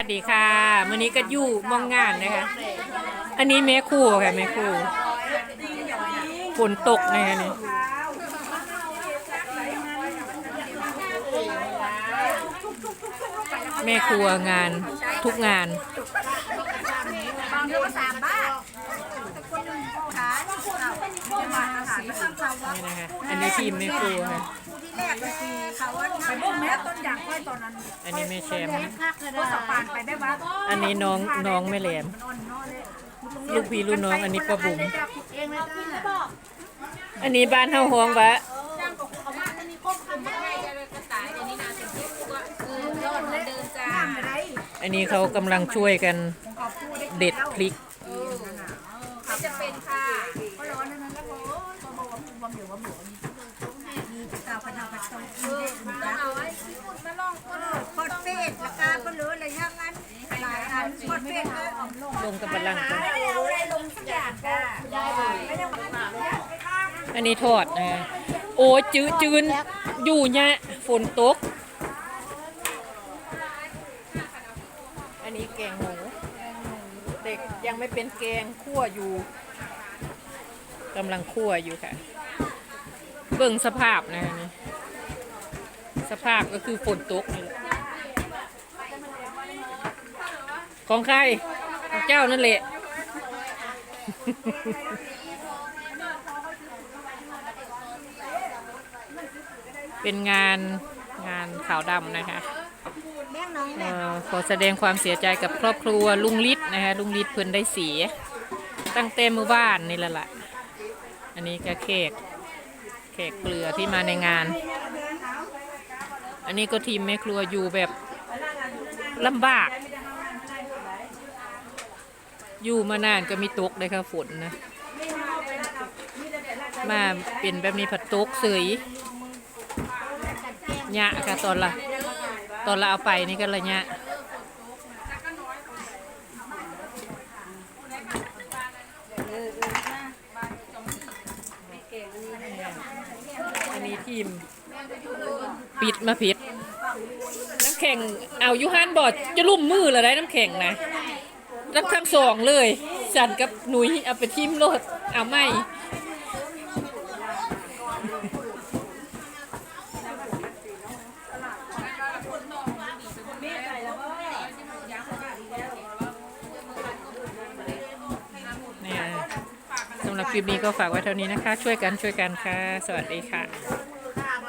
สวัสดีค่ะมื้อนี้ก็อยู่มองงานนะคะ อันนี้แม่ครู่ค่ะแม่ครู่ฝนตกนะคะนี่แม่ครัวงานทุกงานบางเรื่องก็สามบ้าแต่คนหนึ่งขาเขาจะมาหาที่ข้างเขาว่านี่นะคะอันนี้ทีมแม่ครัวค่ะที่ แรกเลยคือเขาว่าไปพวกแม่ต้นยางไว้ตอนนั้นอันนี้แม่แชมป์นะก็สปานไปได้บ้าอันนี้น้องน้องแม่แหลม ลูกพี่ลูกน้องอันนี้ป้าบุ๋มอันนี้บ้านเฮาฮ้องวะข้ามไปได้อันนี้เขากำลังช่วยกันเด็ดพริก จะเป็นค่ะก็ร้อนนั้นแล้วก็ก็บอกว่าบะหมี่บะหมี่ มีกาวกระดาษกระตุ้นกินได้เหมือนกันเอาไว้มาลองคนพอดเฟสราคาก็เหลืออะไรอย่างนั้นหลายอันพอดเฟสก็อ่อมลงลงกับบัลลังก์ไม่ได้เอาอะไรลงสักอย่างก็ได้ไม่ได้อันนี้ทอดนะโอ้จืดจืนอยู่เนี่ยฝนตก อันนี้แกงหมูเด็กยังไม่เป็นแกงคั่วอยู่กำลังคั่วอยู่ค่ะ เบิ่งสภาพนะนี่สภาพก็คือฝนตกนี่แหละของใครของเจ้านั่นแหละเป็นงานงานขาวดำนะคะออขอแสดงความเสียใจกับครอบครัวลุงฤทธิ์นะคะลุงฤทธิ์เพิ่นได้เสีย ตั้งแต่มือบ้านนี่แหละล่ะ อันนี้ก็เค้ก เค้กเกลือที่มาในงาน อันนี้ก็ทีมแม่ครัวอยู่แบบลำบาก อยู่มานานก็มีตกเลยค่ะฝนนะ มาเป็นแบบนี้ผัดตกเสยหยะค่ะตอนละ ตอนละเอาไปนี่ก็ละหยะ นนี้ทีม ปิดมาผิด น้ำแข็งเอาอยูฮันบอดจะลุ่มมือเลยได้น้ำแข็งนะรับทั้งสองเลย สันกับหนุยเอาไปทิมโลดเอาไม่ หรับคลิปนี้ก็ฝากไว้เท่านี้นะคะ ช่วยกันช่วยกันค่ะ สวัสดีค่ะ